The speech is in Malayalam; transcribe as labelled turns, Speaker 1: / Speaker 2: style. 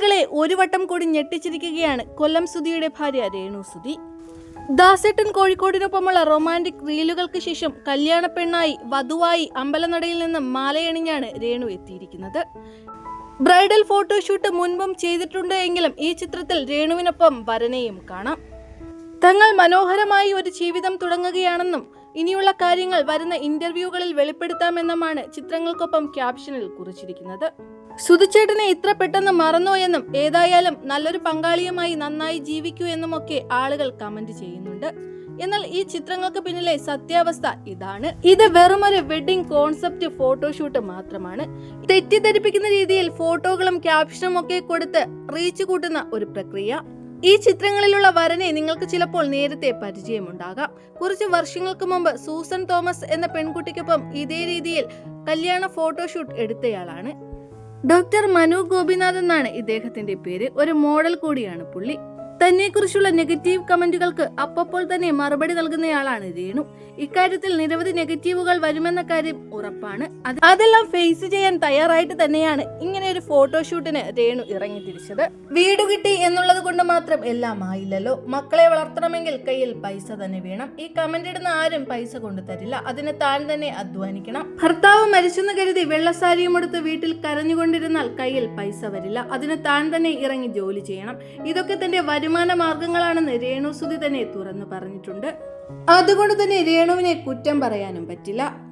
Speaker 1: മലയാളികളെ ഒരു വട്ടം കൂടി ഞെട്ടിച്ചിരിക്കുകയാണ് കൊല്ലം സുധിയുടെ ഭാര്യ രേണു സുധി ദാസേട്ടൻ കോഴിക്കോടിനൊപ്പമുള്ള റൊമാന്റിക് റീലുകൾക്ക് ശേഷം കല്യാണ പെണ്ണായി വധുവായി അമ്പലനടയിൽ നിന്ന് മാലയണിഞ്ഞാണ് രേണു എത്തിയിരിക്കുന്നത്. ബ്രൈഡൽ ഫോട്ടോഷൂട്ട് മുൻപും ചെയ്തിട്ടുണ്ട് എങ്കിലും ഈ ചിത്രത്തിൽ രേണുവിനൊപ്പം വരനെയും കാണാം. തങ്ങൾ മനോഹരമായി ഒരു ജീവിതം തുടങ്ങുകയാണെന്നും ഇനിയുള്ള കാര്യങ്ങൾ വരുന്ന ഇന്റർവ്യൂകളിൽ വെളിപ്പെടുത്താമെന്നുമാണ് ചിത്രങ്ങൾക്കൊപ്പം ക്യാപ്ഷനിൽ കുറിച്ചിരിക്കുന്നത്. സുധിച്ചേട്ടനെ ഇത്ര പെട്ടെന്ന് മറന്നോ എന്നും ഏതായാലും നല്ലൊരു പങ്കാളിയുമായി നന്നായി ജീവിക്കൂ എന്നുമൊക്കെ ആളുകൾ കമന്റ് ചെയ്യുന്നുണ്ട്. എന്നാൽ ഈ ചിത്രങ്ങൾക്ക് പിന്നിലെ സത്യാവസ്ഥ ഇതാണ്. ഇത് വെറുമൊരു വെഡിങ് കോൺസെപ്റ്റ് ഫോട്ടോഷൂട്ട് മാത്രമാണ്. തെറ്റിദ്ധരിപ്പിക്കുന്ന രീതിയിൽ ഫോട്ടോകളും ക്യാപ്ഷനും ഒക്കെ കൊടുത്ത് റീച്ച് കൂട്ടുന്ന ഒരു പ്രക്രിയ. ഈ ചിത്രങ്ങളിലുള്ള വരനെ നിങ്ങൾക്ക് ചിലപ്പോൾ നേരത്തെ പരിചയമുണ്ടാകാം. കുറച്ച് വർഷങ്ങൾക്ക് മുമ്പ് സൂസൻ തോമസ് എന്ന പെൺകുട്ടിക്കൊപ്പം ഇതേ രീതിയിൽ കല്യാണ ഫോട്ടോഷൂട്ട് എടുത്തയാളാണ്. ഡോക്ടർ മനു ഗോപിനാഥ് എന്നാണ് ഇദ്ദേഹത്തിന്റെ പേര്. ഒരു മോഡൽ കൂടിയാണ് പുള്ളി. തന്നെക്കുറിച്ചുള്ള നെഗറ്റീവ് കമന്റുകൾക്ക് അപ്പപ്പോൾ തന്നെ മറുപടി നൽകുന്നയാളാണ് രേണു. ഇക്കാര്യത്തിൽ നിരവധി നെഗറ്റീവുകൾ വരുമെന്ന കാര്യം ഉറപ്പാണ്. അതെല്ലാം ഫേസ് ചെയ്യാൻ തയ്യാറായിട്ട് തന്നെയാണ്. ഇങ്ങനെ ഒരു ഫോട്ടോഷൂട്ടിന് രേണു ഇറങ്ങി തിരിച്ചത്. വീട് കിട്ടി എന്നുള്ളത് കൊണ്ട് മാത്രം എല്ലാം ആയില്ലല്ലോ. മക്കളെ വളർത്തണമെങ്കിൽ കയ്യിൽ പൈസ തന്നെ വേണം. ഈ കമന്റ് ഇടുന്ന ആരും പൈസ കൊണ്ടു തരില്ല. അതിന് താൻ തന്നെ അധ്വാനിക്കണം. ഭർത്താവ് മരിച്ചെന്ന് കരുതി വെള്ളസാരിയും എടുത്ത് വീട്ടിൽ കരഞ്ഞുകൊണ്ടിരുന്നാൽ കയ്യിൽ പൈസ വരില്ല. അതിന് താൻ തന്നെ ഇറങ്ങി ജോലി ചെയ്യണം. ഇതൊക്കെ തന്റെ വരുമാന മാർഗങ്ങളാണെന്ന് രേണു സുധി തന്നെ തുറന്നു പറഞ്ഞിട്ടുണ്ട്. അതുകൊണ്ട് തന്നെ രേണുവിനെ കുറ്റം പറയാനും പറ്റില്ല.